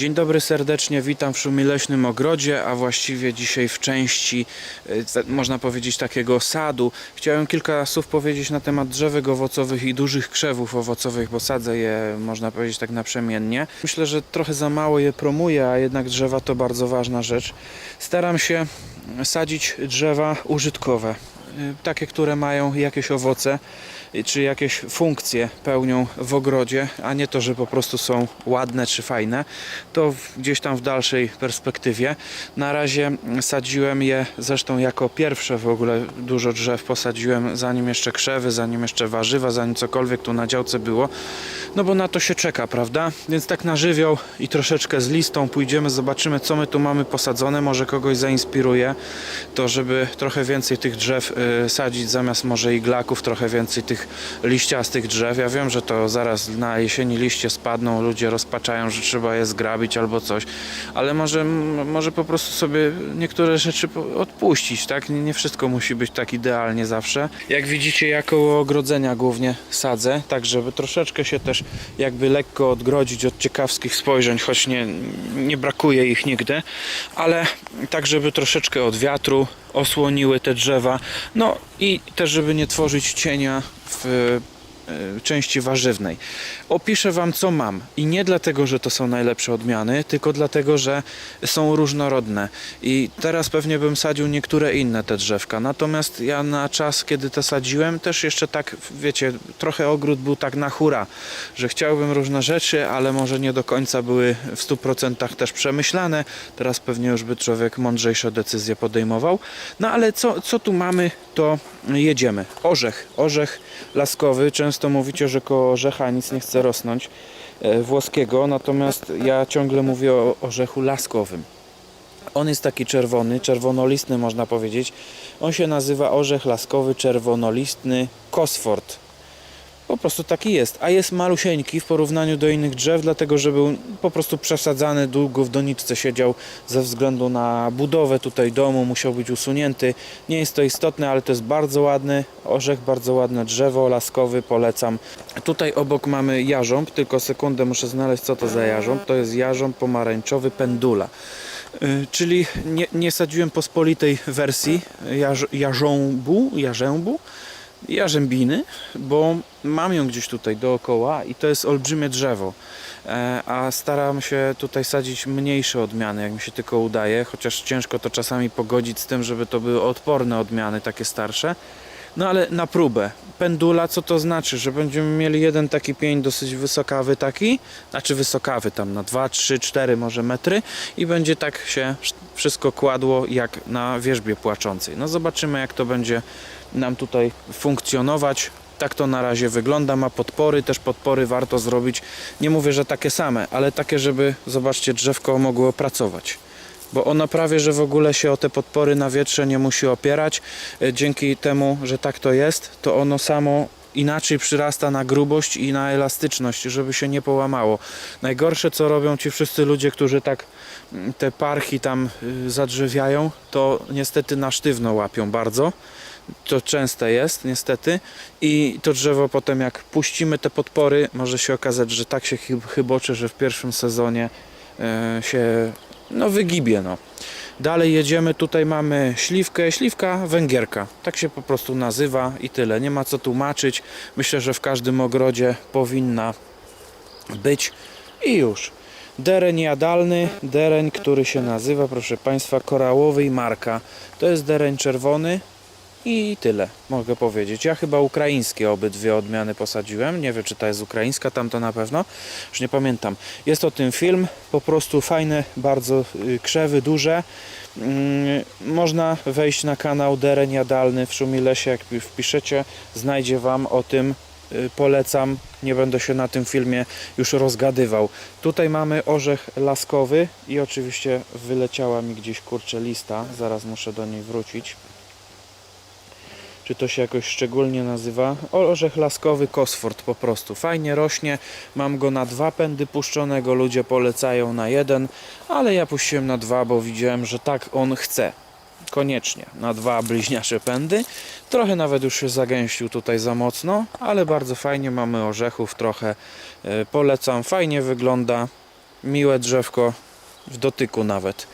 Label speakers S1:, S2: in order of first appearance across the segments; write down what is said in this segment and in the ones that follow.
S1: Dzień dobry serdecznie, witam w Szumileśnym Ogrodzie, a właściwie dzisiaj w części, te- można powiedzieć, takiego sadu. Chciałem kilka słów powiedzieć na temat drzewek owocowych i dużych krzewów owocowych, bo sadzę je, można powiedzieć, tak naprzemiennie. Myślę, że trochę za mało je promuję, a jednak drzewa to bardzo ważna rzecz. Staram się sadzić drzewa użytkowe, y, takie, które mają jakieś owoce czy jakieś funkcje pełnią w ogrodzie, a nie to, że po prostu są ładne czy fajne, to gdzieś tam w dalszej perspektywie. Na razie sadziłem je zresztą jako pierwsze w ogóle dużo drzew posadziłem, zanim jeszcze krzewy, zanim jeszcze warzywa, zanim cokolwiek tu na działce było, no bo na to się czeka, prawda? Więc tak na żywioł i troszeczkę z listą pójdziemy, zobaczymy co my tu mamy posadzone, może kogoś zainspiruje to, żeby trochę więcej tych drzew y, sadzić, zamiast może iglaków, trochę więcej tych liściastych drzew. Ja wiem, że to zaraz na jesieni liście spadną, ludzie rozpaczają, że trzeba je zgrabić albo coś, ale może, może po prostu sobie niektóre rzeczy odpuścić, tak? Nie wszystko musi być tak idealnie zawsze. Jak widzicie, ja koło ogrodzenia głównie sadzę, tak żeby troszeczkę się też jakby lekko odgrodzić od ciekawskich spojrzeń, choć nie, nie brakuje ich nigdy, ale tak żeby troszeczkę od wiatru osłoniły te drzewa, no i też żeby nie tworzyć cienia w części warzywnej. Opiszę Wam co mam. I nie dlatego, że to są najlepsze odmiany, tylko dlatego, że są różnorodne. I teraz pewnie bym sadził niektóre inne te drzewka, natomiast ja na czas, kiedy te sadziłem, też jeszcze tak, wiecie, trochę ogród był tak na hura, że chciałbym różne rzeczy, ale może nie do końca były w 100% też przemyślane, teraz pewnie już by człowiek mądrzejsze decyzje podejmował, no ale co, co tu mamy, to jedziemy. Orzech, orzech laskowy, często mówicie, że koło orzecha nic nie chce rosnąć e, włoskiego, natomiast ja ciągle mówię o orzechu laskowym. On jest taki czerwony, czerwonolistny można powiedzieć. On się nazywa orzech laskowy czerwonolistny Kosford. Po prostu taki jest, a jest malusieńki w porównaniu do innych drzew, dlatego że był po prostu przesadzany, długo w doniczce siedział ze względu na budowę tutaj domu, musiał być usunięty. Nie jest to istotne, ale to jest bardzo ładny orzech, bardzo ładne drzewo laskowy, polecam. Tutaj obok mamy jarząb, tylko sekundę muszę znaleźć co to za jarząb. To jest jarząb pomarańczowy pendula. Y, Czyli nie, nie sadziłem pospolitej wersji jarz, jarząbu, jarzębu, jarzębiny, bo mam ją gdzieś tutaj dookoła i to jest olbrzymie drzewo. E, A staram się tutaj sadzić mniejsze odmiany, jak mi się tylko udaje, chociaż ciężko to czasami pogodzić z tym, żeby to były odporne odmiany, takie starsze. No ale na próbę. Pendula, co to znaczy? Że będziemy mieli jeden taki pień dosyć wysokawy taki, znaczy wysokawy tam na 2, 3, 4 może metry i będzie tak się wszystko kładło jak na wierzbie płaczącej. No zobaczymy jak to będzie nam tutaj funkcjonować. Tak to na razie wygląda, ma podpory, też podpory warto zrobić. Nie mówię, że takie same, ale takie, żeby, zobaczcie, drzewko mogło pracować bo ono prawie, że w ogóle się o te podpory na wietrze nie musi opierać. E, Dzięki temu, że tak to jest, to ono samo inaczej przyrasta na grubość i na elastyczność, żeby się nie połamało. Najgorsze, co robią ci wszyscy ludzie, którzy tak mm, te parki tam y, zadrzewiają, to niestety na sztywno łapią bardzo. To częste jest, niestety. I to drzewo potem, jak puścimy te podpory, może się okazać, że tak się chyb- chyboczy, że w pierwszym sezonie e, się no wygibie no. Dalej jedziemy, tutaj mamy śliwkę, śliwka węgierka. Tak się po prostu nazywa i tyle. Nie ma co tłumaczyć. Myślę, że w każdym ogrodzie powinna być i już. Dereń jadalny, dereń, który się nazywa, proszę Państwa, korałowy i marka. To jest dereń czerwony i tyle mogę powiedzieć. Ja chyba ukraińskie obydwie odmiany posadziłem. Nie wiem, czy ta jest ukraińska, tam to na pewno. Już nie pamiętam. Jest o tym film. Po prostu fajne, bardzo y, krzewy, duże. Mm, Można wejść na kanał Dereń Jadalny w Szumilesie. Jak wpiszecie, znajdzie Wam o tym. Y, Polecam. Nie będę się na tym filmie już rozgadywał. Tutaj mamy orzech laskowy i oczywiście wyleciała mi gdzieś kurczę lista. Zaraz muszę do niej wrócić czy to się jakoś szczególnie nazywa. Orzech laskowy Kosford po prostu. Fajnie rośnie. Mam go na dwa pędy puszczonego. Ludzie polecają na jeden, ale ja puściłem na dwa, bo widziałem, że tak on chce. Koniecznie na dwa bliźniacze pędy. Trochę nawet już się zagęścił tutaj za mocno, ale bardzo fajnie mamy orzechów trochę. E, Polecam, fajnie wygląda. miłe drzewko w dotyku nawet.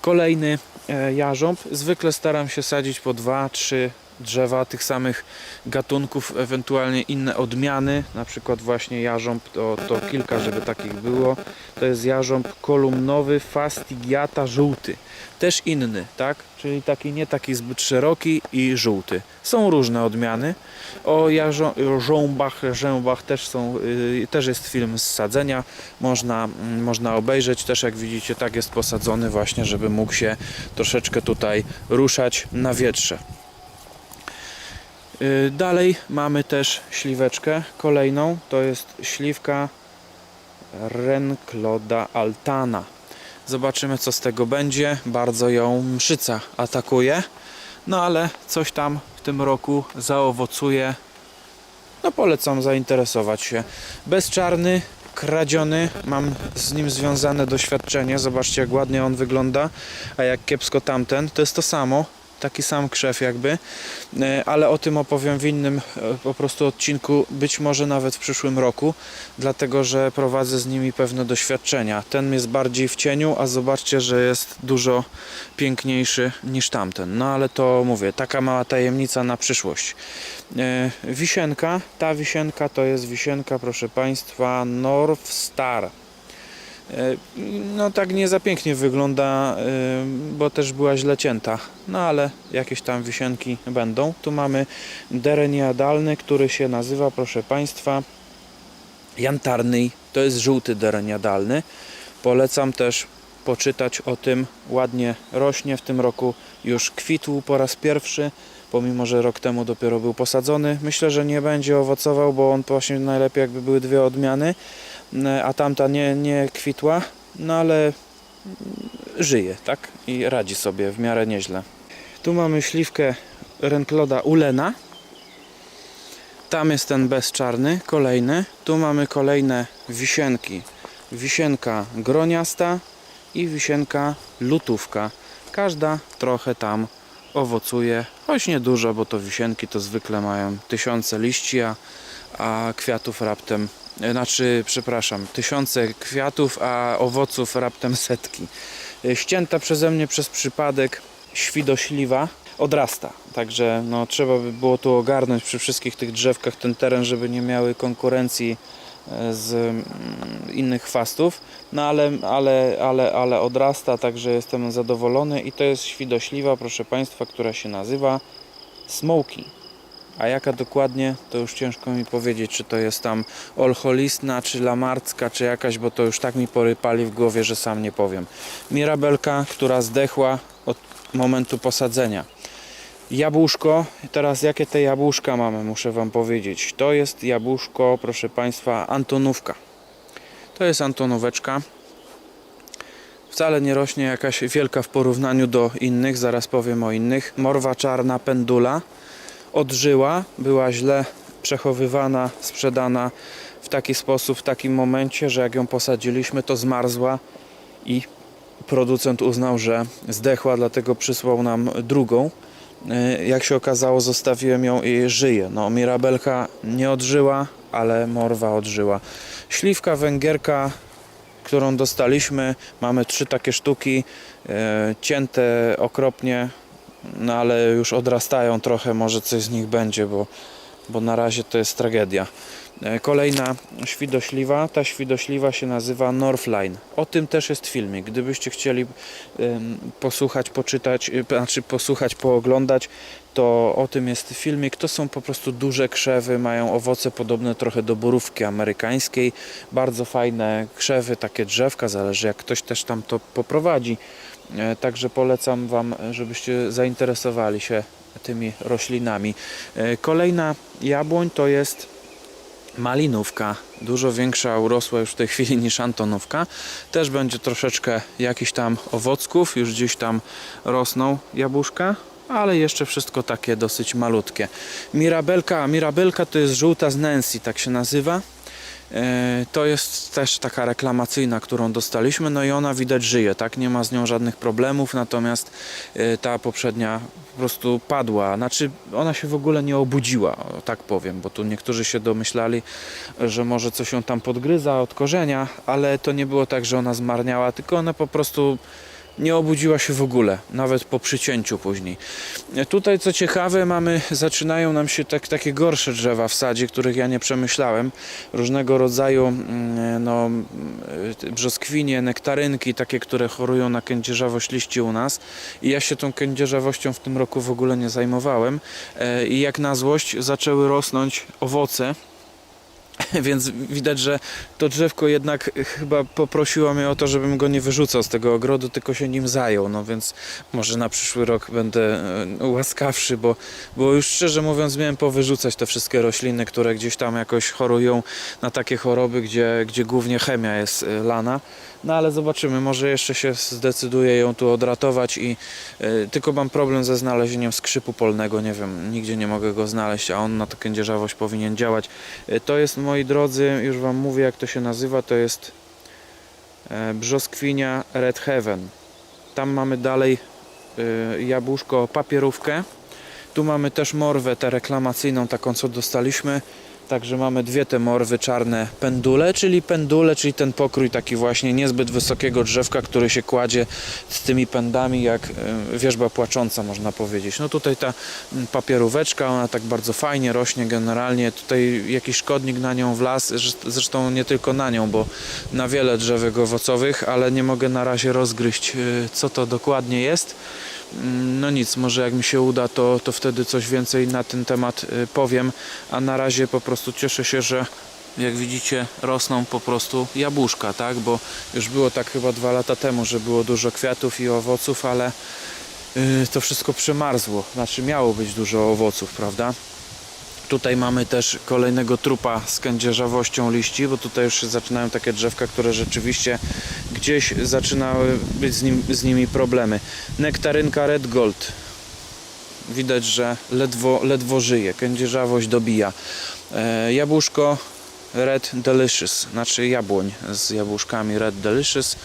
S1: Kolejny e, jarząb. Zwykle staram się sadzić po dwa, trzy drzewa tych samych gatunków, ewentualnie inne odmiany, na przykład właśnie jarząb, to, to kilka, żeby takich było. To jest jarząb kolumnowy fastigiata żółty. Też inny, tak? Czyli taki nie taki zbyt szeroki i żółty. Są różne odmiany. O żąbach, rzębach też są, yy, też jest film z sadzenia. Można, mm, można obejrzeć. Też jak widzicie, tak jest posadzony właśnie, żeby mógł się troszeczkę tutaj ruszać na wietrze. Yy, Dalej mamy też śliweczkę kolejną. To jest śliwka Rencloda altana. Zobaczymy co z tego będzie. Bardzo ją mszyca atakuje. No ale coś tam w tym roku zaowocuje. No polecam zainteresować się. Bezczarny, kradziony. Mam z nim związane doświadczenie. Zobaczcie jak ładnie on wygląda. A jak kiepsko tamten. To jest to samo. Taki sam krzew jakby. E, Ale o tym opowiem w innym e, po prostu odcinku. Być może nawet w przyszłym roku. Dlatego, że prowadzę z nimi pewne doświadczenia. Ten jest bardziej w cieniu, a zobaczcie, że jest dużo piękniejszy niż tamten. No ale to mówię, taka mała tajemnica na przyszłość. E, Wisienka, ta wisienka to jest wisienka, proszę Państwa, North Star. E, No tak nie za pięknie wygląda, e, bo też była źle cięta. No ale jakieś tam wisienki będą. Tu mamy deren jadalny, który się nazywa, proszę Państwa, jantarny. To jest żółty deren jadalny. Polecam też poczytać o tym. Ładnie rośnie. W tym roku już kwitł po raz pierwszy, pomimo że rok temu dopiero był posadzony. Myślę, że nie będzie owocował, bo on właśnie najlepiej jakby były dwie odmiany, a tamta nie, nie kwitła. No ale żyje, tak? I radzi sobie w miarę nieźle. Tu mamy śliwkę Renkloda Ulena. Tam jest ten bezczarny, kolejny. Tu mamy kolejne wisienki. Wisienka groniasta i wisienka lutówka. Każda trochę tam owocuje, choć nie dużo, bo to wisienki to zwykle mają tysiące liści, a, a kwiatów raptem, e, znaczy, przepraszam, tysiące kwiatów, a owoców raptem setki. E, Ścięta przeze mnie przez przypadek świdośliwa odrasta. Także no, trzeba by było tu ogarnąć przy wszystkich tych drzewkach ten teren, żeby nie miały konkurencji e, z mm, innych chwastów. No ale, ale, ale, ale odrasta, także jestem zadowolony i to jest świdośliwa, proszę Państwa, która się nazywa Smoky. A jaka dokładnie, to już ciężko mi powiedzieć, czy to jest tam olcholistna, czy lamarcka, czy jakaś, bo to już tak mi porypali w głowie, że sam nie powiem. Mirabelka, która zdechła od momentu posadzenia. Jabłuszko, teraz jakie te jabłuszka mamy, muszę Wam powiedzieć. To jest jabłuszko, proszę Państwa, Antonówka. To jest Antonóweczka. Wcale nie rośnie jakaś wielka w porównaniu do innych, zaraz powiem o innych. Morwa czarna pendula odżyła, była źle przechowywana, sprzedana w taki sposób, w takim momencie, że jak ją posadziliśmy, to zmarzła i producent uznał, że zdechła, dlatego przysłał nam drugą. E, Jak się okazało, zostawiłem ją i żyje. No, Mirabelka nie odżyła, ale Morwa odżyła. Śliwka węgierka, którą dostaliśmy, mamy trzy takie sztuki, e, cięte okropnie, no ale już odrastają trochę, może coś z nich będzie, bo, bo na razie to jest tragedia. E, Kolejna świdośliwa, ta świdośliwa się nazywa Northline. O tym też jest filmik. Gdybyście chcieli posłuchać, poczytać, y, znaczy posłuchać, pooglądać, to o tym jest filmik. To są po prostu duże krzewy, mają owoce podobne trochę do borówki amerykańskiej. Bardzo fajne krzewy, takie drzewka, zależy jak ktoś też tam to poprowadzi. E, Także polecam Wam, żebyście zainteresowali się tymi roślinami. E, Kolejna jabłoń to jest malinówka, dużo większa, urosła już w tej chwili niż Antonówka. Też będzie troszeczkę jakichś tam owocków, już gdzieś tam rosną jabłuszka, ale jeszcze wszystko takie dosyć malutkie. Mirabelka, Mirabelka to jest żółta z Nancy, tak się nazywa. E, To jest też taka reklamacyjna, którą dostaliśmy, no i ona widać żyje, tak? Nie ma z nią żadnych problemów, natomiast e, ta poprzednia po prostu padła. Znaczy, ona się w ogóle nie obudziła, tak powiem, bo tu niektórzy się domyślali, że może coś ją tam podgryza od korzenia, ale to nie było tak, że ona zmarniała, tylko ona po prostu nie obudziła się w ogóle, nawet po przycięciu później. Tutaj co ciekawe, mamy, zaczynają nam się tak, takie gorsze drzewa w sadzie, których ja nie przemyślałem. Różnego rodzaju mm, no, mm, brzoskwinie, nektarynki, takie, które chorują na kędzierzawość liści u nas. I ja się tą kędzierzawością w tym roku w ogóle nie zajmowałem. E, I jak na złość zaczęły rosnąć owoce, więc widać, że to drzewko jednak chyba poprosiło mnie o to, żebym go nie wyrzucał z tego ogrodu, tylko się nim zajął. No więc może na przyszły rok będę e, łaskawszy, bo, bo już szczerze mówiąc miałem powyrzucać te wszystkie rośliny, które gdzieś tam jakoś chorują na takie choroby, gdzie, gdzie głównie chemia jest e, lana. No ale zobaczymy, może jeszcze się zdecyduję ją tu odratować i e, tylko mam problem ze znalezieniem skrzypu polnego, nie wiem, nigdzie nie mogę go znaleźć, a on na to kędzierzawość powinien działać. E, To jest, moi drodzy, już Wam mówię jak to się nazywa, to jest e, brzoskwinia Red Heaven. Tam mamy dalej e, jabłuszko papierówkę. Tu mamy też morwę tę reklamacyjną, taką co dostaliśmy. Także mamy dwie te morwy czarne pendule, czyli pendule, czyli ten pokrój taki właśnie niezbyt wysokiego drzewka, który się kładzie z tymi pędami jak e, wierzba płacząca można powiedzieć. No tutaj ta mm, papieróweczka, ona tak bardzo fajnie rośnie generalnie. Tutaj jakiś szkodnik na nią wlazł, zresz- zresztą nie tylko na nią, bo na wiele drzewek owocowych, ale nie mogę na razie rozgryźć e, co to dokładnie jest. No nic, może jak mi się uda, to, to wtedy coś więcej na ten temat y, powiem, a na razie po prostu cieszę się, że jak widzicie rosną po prostu jabłuszka, tak? Bo już było tak chyba dwa lata temu, że było dużo kwiatów i owoców, ale y, to wszystko przemarzło. Znaczy miało być dużo owoców, prawda? Tutaj mamy też kolejnego trupa z kędzierzawością liści, bo tutaj już zaczynają takie drzewka, które rzeczywiście gdzieś zaczynały być z, nim, z nimi problemy. Nektarynka Red Gold. Widać, że ledwo, ledwo żyje, kędzierzawość dobija. E, jabłuszko Red Delicious, znaczy jabłoń z jabłuszkami Red Delicious.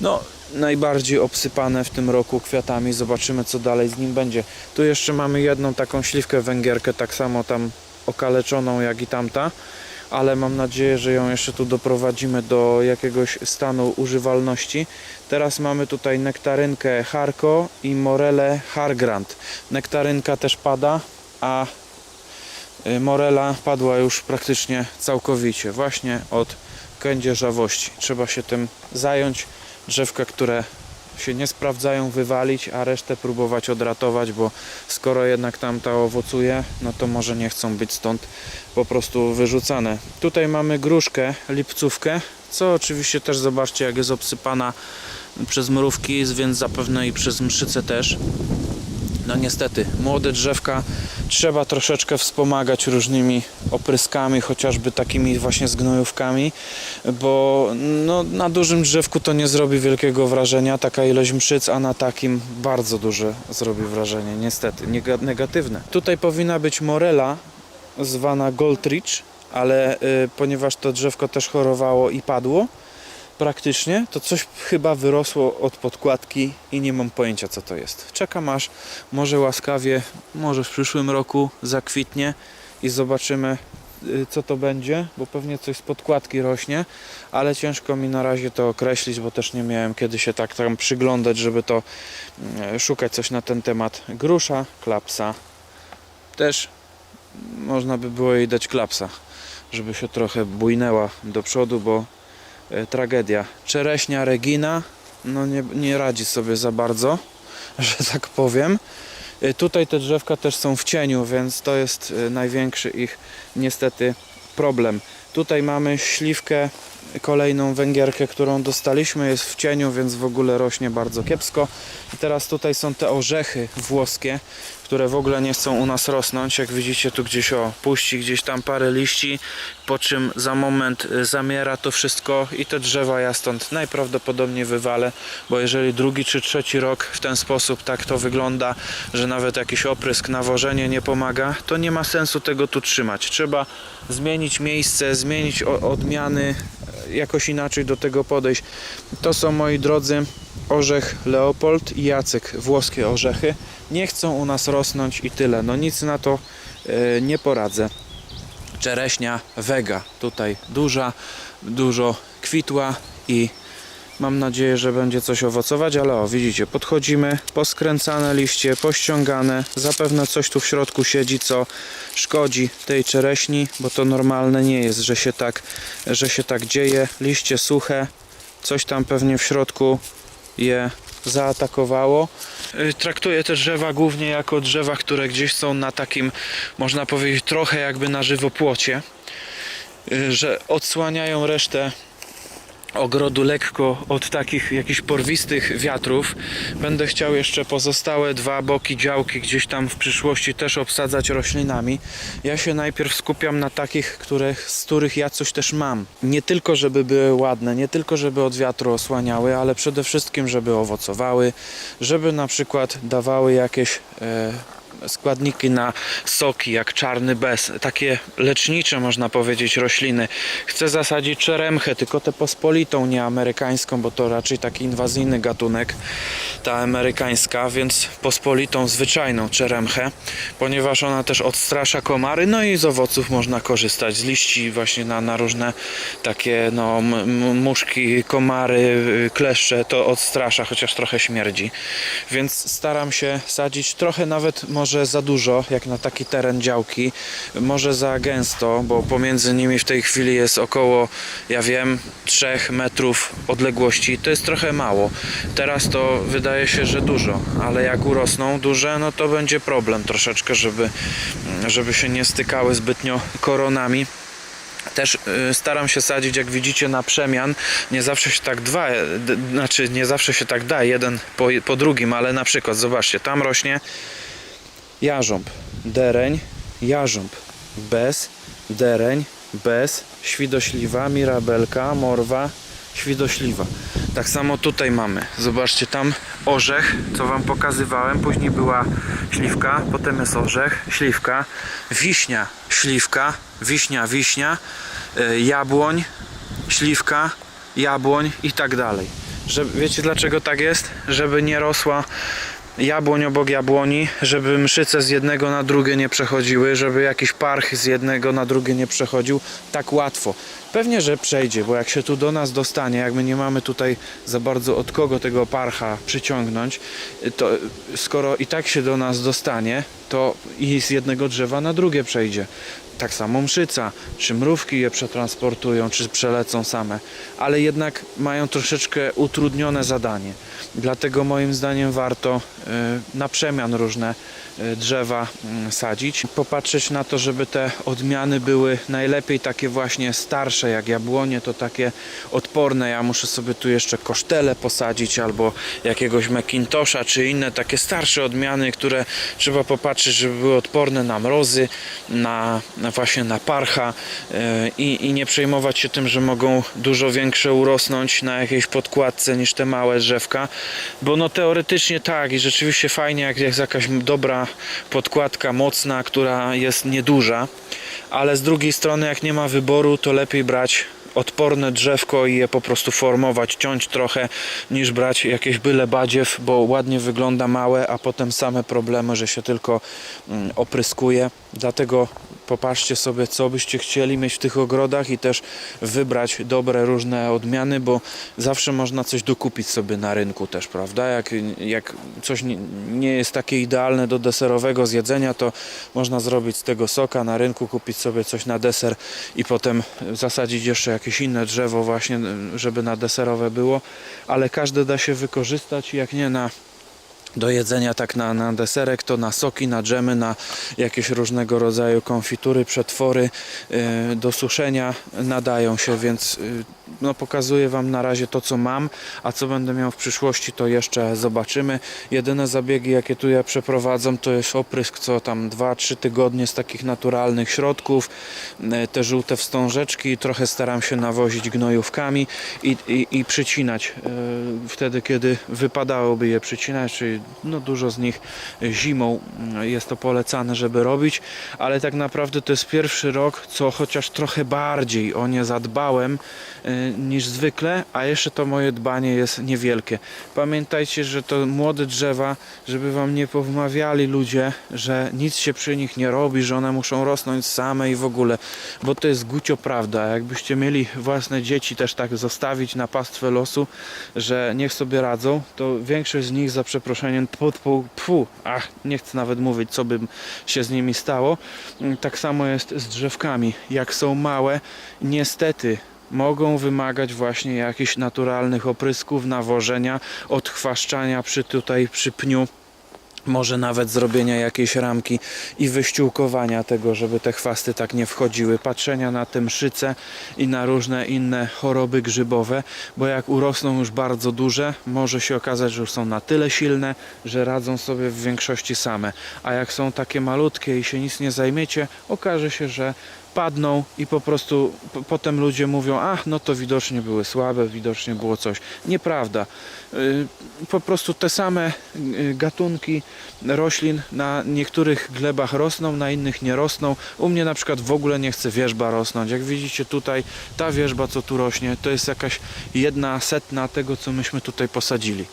S1: No, najbardziej obsypane w tym roku kwiatami. Zobaczymy, co dalej z nim będzie. Tu jeszcze mamy jedną taką śliwkę węgierkę, tak samo tam okaleczoną jak i tamta, ale mam nadzieję, że ją jeszcze tu doprowadzimy do jakiegoś stanu używalności. Teraz mamy tutaj nektarynkę Harko i Morele Hargrant. Nektarynka też pada, a y, Morela padła już praktycznie całkowicie, właśnie od kędzierzawości. Trzeba się tym zająć. Drzewka, które się nie sprawdzają, wywalić, a resztę próbować odratować, bo skoro jednak tam ta owocuje, no to może nie chcą być stąd po prostu wyrzucane. Tutaj mamy gruszkę, lipcówkę, co oczywiście też zobaczcie jak jest obsypana przez mrówki, więc zapewne i przez mszyce też. No niestety, młode drzewka trzeba troszeczkę wspomagać różnymi opryskami, chociażby takimi właśnie z gnojówkami, bo no, na dużym drzewku to nie zrobi wielkiego wrażenia, taka ilość mszyc, a na takim bardzo duże zrobi wrażenie, niestety, nega- negatywne. Tutaj powinna być morela, zwana Goldrich, ale y, ponieważ to drzewko też chorowało i padło, praktycznie, to coś chyba wyrosło od podkładki i nie mam pojęcia co to jest. Czekam aż może łaskawie, może w przyszłym roku zakwitnie i zobaczymy y, co to będzie, bo pewnie coś z podkładki rośnie, ale ciężko mi na razie to określić, bo też nie miałem kiedy się tak tam przyglądać, żeby to mm, szukać coś na ten temat. Grusza, klapsa. Też można by było jej dać klapsa, żeby się trochę bujnęła do przodu, bo tragedia. Czereśnia Regina no nie, nie radzi sobie za bardzo, że tak powiem. E, Tutaj te drzewka też są w cieniu, więc to jest e, największy ich niestety problem. Tutaj mamy śliwkę, kolejną węgierkę, którą dostaliśmy, jest w cieniu, więc w ogóle rośnie bardzo kiepsko. I teraz tutaj są te orzechy włoskie, które w ogóle nie chcą u nas rosnąć. Jak widzicie tu gdzieś o, puści gdzieś tam parę liści, po czym za moment y, zamiera to wszystko i te drzewa ja stąd najprawdopodobniej wywalę, bo jeżeli drugi czy trzeci rok w ten sposób tak to wygląda, że nawet jakiś oprysk, nawożenie nie pomaga, to nie ma sensu tego tu trzymać. Trzeba zmienić miejsce, zmienić odmiany, jakoś inaczej do tego podejść. To są moi drodzy orzech Leopold i Jacek, włoskie orzechy. Nie chcą u nas rosnąć i tyle. No nic na to e, nie poradzę. Czereśnia Vega, tutaj duża, dużo kwitła i Mam nadzieję, że będzie coś owocować, ale o, widzicie, podchodzimy, poskręcane liście, pościągane, zapewne coś tu w środku siedzi, co szkodzi tej czereśni, bo to normalne nie jest, że się tak, że się tak dzieje. Liście suche, coś tam pewnie w środku je zaatakowało. Y, Traktuję te drzewa głównie jako drzewa, które gdzieś są na takim, można powiedzieć, trochę jakby na żywopłocie, y, że odsłaniają resztę ogrodu lekko od takich jakichś porwistych wiatrów. Będę chciał jeszcze pozostałe dwa boki działki gdzieś tam w przyszłości też obsadzać roślinami. Ja się najpierw skupiam na takich, których, z których ja coś też mam. Nie tylko, żeby były ładne, nie tylko, żeby od wiatru osłaniały, ale przede wszystkim, żeby owocowały, żeby na przykład dawały jakieś e, składniki na soki, jak czarny bez, takie lecznicze można powiedzieć rośliny. Chcę zasadzić czeremchę, tylko tę pospolitą, nie amerykańską, bo to raczej taki inwazyjny gatunek, ta amerykańska, więc pospolitą, zwyczajną czeremchę, ponieważ ona też odstrasza komary, no i z owoców można korzystać, z liści właśnie na, na różne takie no, muszki, komary, kleszcze, to odstrasza, chociaż trochę śmierdzi. Więc staram się sadzić trochę nawet może za dużo, jak na taki teren działki, może za gęsto, bo pomiędzy nimi w tej chwili jest około, ja wiem, 3 metrów odległości. To jest trochę mało. Teraz to wydaje się, że dużo, ale jak urosną duże, no to będzie problem troszeczkę, żeby, żeby się nie stykały zbytnio koronami. Też y, staram się sadzić, jak widzicie, na przemian. Nie zawsze się tak dwa, znaczy nie zawsze się tak da, jeden po, po drugim, ale na przykład, zobaczcie, tam rośnie jarząb, dereń, jarząb, bez, dereń, bez, świdośliwa, mirabelka, morwa, świdośliwa. Tak samo tutaj mamy. Zobaczcie, tam orzech, co Wam pokazywałem. Później była śliwka, potem jest orzech, śliwka, wiśnia, śliwka, wiśnia, wiśnia, y, jabłoń, śliwka, jabłoń i tak dalej. Że, wiecie dlaczego tak jest? Żeby nie rosła jabłoń obok jabłoni, żeby mszyce z jednego na drugie nie przechodziły, żeby jakiś parch z jednego na drugie nie przechodził tak łatwo. Pewnie, że przejdzie, bo jak się tu do nas dostanie, jak my nie mamy tutaj za bardzo od kogo tego parcha przyciągnąć, to skoro i tak się do nas dostanie, to i z jednego drzewa na drugie przejdzie. Tak samo mszyca, czy mrówki je przetransportują, czy przelecą same, ale jednak mają troszeczkę utrudnione zadanie. Dlatego moim zdaniem warto na przemian różne y, drzewa mm, sadzić. Popatrzeć na to, żeby te odmiany były najlepiej takie właśnie starsze, jak jabłonie, to takie odporne. Ja muszę sobie tu jeszcze kosztele posadzić albo jakiegoś Macintosha, czy inne takie starsze odmiany, które trzeba popatrzeć, żeby były odporne na mrozy, na, na właśnie na parcha y, i, i nie przejmować się tym, że mogą dużo większe urosnąć na jakiejś podkładce niż te małe drzewka, bo no teoretycznie tak i rzeczywiście fajnie jak jest jakaś dobra podkładka mocna, która jest nieduża, ale z drugiej strony jak nie ma wyboru, to lepiej brać odporne drzewko i je po prostu formować, ciąć trochę, niż brać jakieś byle badziew, bo ładnie wygląda małe, a potem same problemy, że się tylko mm, opryskuje. Dlatego popatrzcie sobie, co byście chcieli mieć w tych ogrodach i też wybrać dobre różne odmiany, bo zawsze można coś dokupić sobie na rynku też, prawda? Jak, jak coś nie, nie jest takie idealne do deserowego zjedzenia, to można zrobić z tego soka na rynku, kupić sobie coś na deser i potem zasadzić jeszcze jakieś inne drzewo właśnie, żeby na deserowe było, ale każde da się wykorzystać, jak nie na do jedzenia tak na, na deserek, to na soki, na dżemy, na jakieś różnego rodzaju konfitury, przetwory yy, do suszenia nadają się, więc yy, no, pokazuję Wam na razie to, co mam, a co będę miał w przyszłości, to jeszcze zobaczymy. Jedyne zabiegi, jakie tu ja przeprowadzam, to jest oprysk co tam 2-3 tygodnie z takich naturalnych środków, yy, te żółte wstążeczki, trochę staram się nawozić gnojówkami i, i, i przycinać wtedy, kiedy wypadałoby je przycinać, czyli no dużo z nich zimą mm, jest to polecane, żeby robić, ale tak naprawdę to jest pierwszy rok, co chociaż trochę bardziej o nie zadbałem y, niż zwykle, a jeszcze to moje dbanie jest niewielkie. Pamiętajcie, że to młode drzewa, żeby wam nie powmawiali ludzie, że nic się przy nich nie robi, że one muszą rosnąć same i w ogóle, bo to jest gucio prawda. Jakbyście mieli własne dzieci też tak zostawić na pastwę losu, że niech sobie radzą, to większość z nich za przeproszeniem tfu, tfu, tfu, ach, nie chcę nawet mówić, co by się z nimi stało. Tak samo jest z drzewkami. Jak są małe, niestety mogą wymagać właśnie jakichś naturalnych oprysków, nawożenia, odchwaszczania przy tutaj przy pniu. Może nawet zrobienia jakiejś ramki i wyściółkowania tego, żeby te chwasty tak nie wchodziły. Patrzenia na te mszyce i na różne inne choroby grzybowe, bo jak urosną już bardzo duże, może się okazać, że już są na tyle silne, że radzą sobie w większości same. A jak są takie malutkie i się nic nie zajmiecie, okaże się, że padną i po prostu potem ludzie mówią, ach, no to widocznie były słabe, widocznie było coś. Nieprawda. Y, Po prostu te same y, gatunki roślin na niektórych glebach rosną, na innych nie rosną. U mnie na przykład w ogóle nie chce wierzba rosnąć. Jak widzicie tutaj, ta wierzba, co tu rośnie, to jest jakaś jedna setna tego, co myśmy tutaj posadzili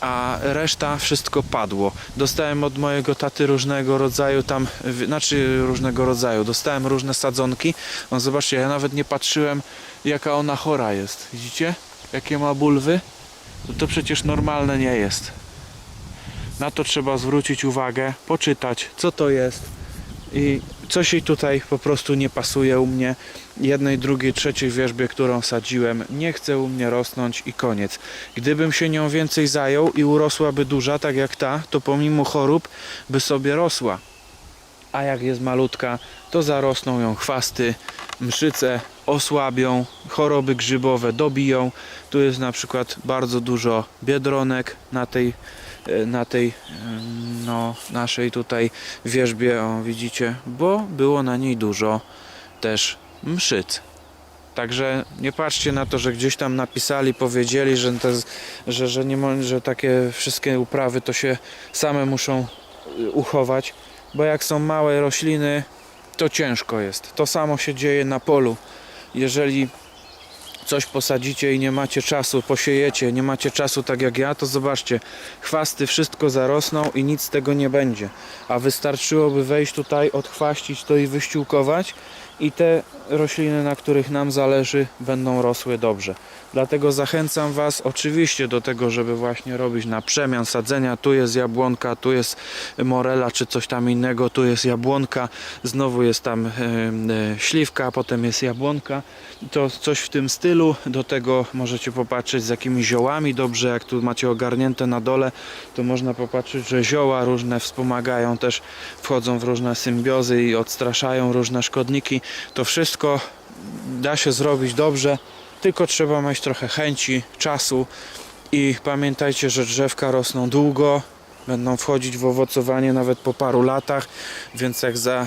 S1: a reszta wszystko padło. Dostałem od mojego taty różnego rodzaju tam, znaczy różnego rodzaju, dostałem różne sadzonki. No zobaczcie, ja nawet nie patrzyłem jaka ona chora jest. Widzicie? Jakie ma bulwy? To, to przecież normalne nie jest. Na to trzeba zwrócić uwagę, poczytać co to jest i coś jej tutaj po prostu nie pasuje u mnie. Jednej, drugiej, trzeciej wierzbie, którą sadziłem, nie chce u mnie rosnąć i koniec. Gdybym się nią więcej zajął i urosłaby duża, tak jak ta, to pomimo chorób by sobie rosła. A jak jest malutka, to zarosną ją chwasty, mszyce osłabią, choroby grzybowe dobiją. Tu jest na przykład bardzo dużo biedronek na tej, e, na tej em, no, naszej tutaj wierzbie, o widzicie, bo było na niej dużo też mszyc. Także nie patrzcie na to, że gdzieś tam napisali, powiedzieli, że, te, że, że, nie, że takie wszystkie uprawy to się same muszą y, uchować, bo jak są małe rośliny, to ciężko jest. To samo się dzieje na polu. Jeżeli coś posadzicie i nie macie czasu, posiejecie, nie macie czasu tak jak ja, to zobaczcie, chwasty wszystko zarosną i nic z tego nie będzie. A wystarczyłoby wejść tutaj, odchwaścić to i wyściółkować i te rośliny, na których nam zależy, będą rosły dobrze. Dlatego zachęcam Was oczywiście do tego, żeby właśnie robić na przemian sadzenia. Tu jest jabłonka, tu jest morela czy coś tam innego, tu jest jabłonka, znowu jest tam e, e, śliwka, potem jest jabłonka. To coś w tym stylu. Do tego możecie popatrzeć z jakimi ziołami. Dobrze, jak tu macie ogarnięte na dole, to można popatrzeć, że zioła różne wspomagają też, wchodzą w różne symbiozy i odstraszają różne szkodniki. To wszystko da się zrobić dobrze, tylko trzeba mieć trochę chęci, czasu i pamiętajcie, że drzewka rosną długo, będą wchodzić w owocowanie nawet po paru latach, więc jak za,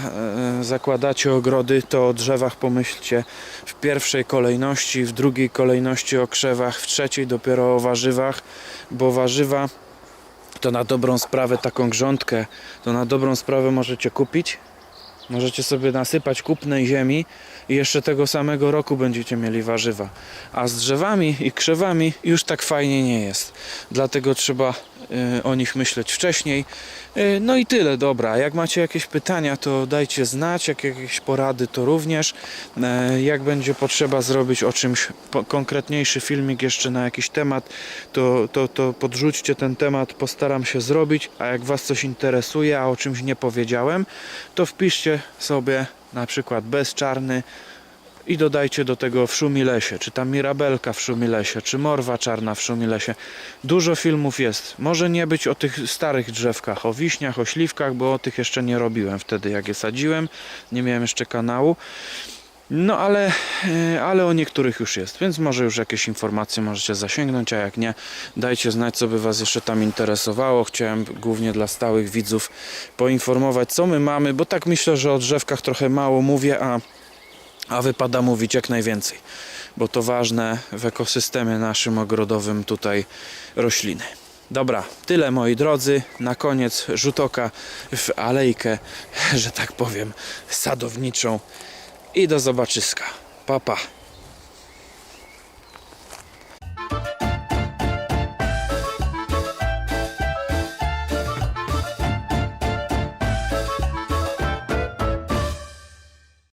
S1: e, zakładacie ogrody, to o drzewach pomyślcie w pierwszej kolejności, w drugiej kolejności o krzewach, w trzeciej dopiero o warzywach, bo warzywa to na dobrą sprawę taką grządkę, to na dobrą sprawę możecie kupić, Możecie sobie nasypać kupnej ziemi i jeszcze tego samego roku będziecie mieli warzywa. A z drzewami i krzewami już tak fajnie nie jest. Dlatego trzeba o nich myśleć wcześniej. Y, no i tyle, dobra. Jak macie jakieś pytania, to dajcie znać. Jak jakieś porady, to również. E, Jak będzie potrzeba zrobić o czymś konkretniejszy filmik jeszcze na jakiś temat, to, to, to podrzućcie ten temat, postaram się zrobić. A jak Was coś interesuje, a o czymś nie powiedziałem, to wpiszcie sobie na przykład bezczarny i dodajcie do tego w Szumilesie, czy tam Mirabelka w Szumilesie, czy Morwa Czarna w Szumilesie. Dużo filmów jest. Może nie być o tych starych drzewkach, o wiśniach, o śliwkach, bo o tych jeszcze nie robiłem wtedy, jak je sadziłem. Nie miałem jeszcze kanału. No ale, e, ale o niektórych już jest, więc może już jakieś informacje możecie zasięgnąć, a jak nie, dajcie znać, co by Was jeszcze tam interesowało. Chciałem głównie dla stałych widzów poinformować, co my mamy, bo tak myślę, że o drzewkach trochę mało mówię, a, a wypada mówić jak najwięcej, bo to ważne w ekosystemie naszym ogrodowym tutaj rośliny. Dobra, tyle moi drodzy. Na koniec rzut oka w alejkę, że tak powiem, sadowniczą. I do zobaczyska. Pa, pa.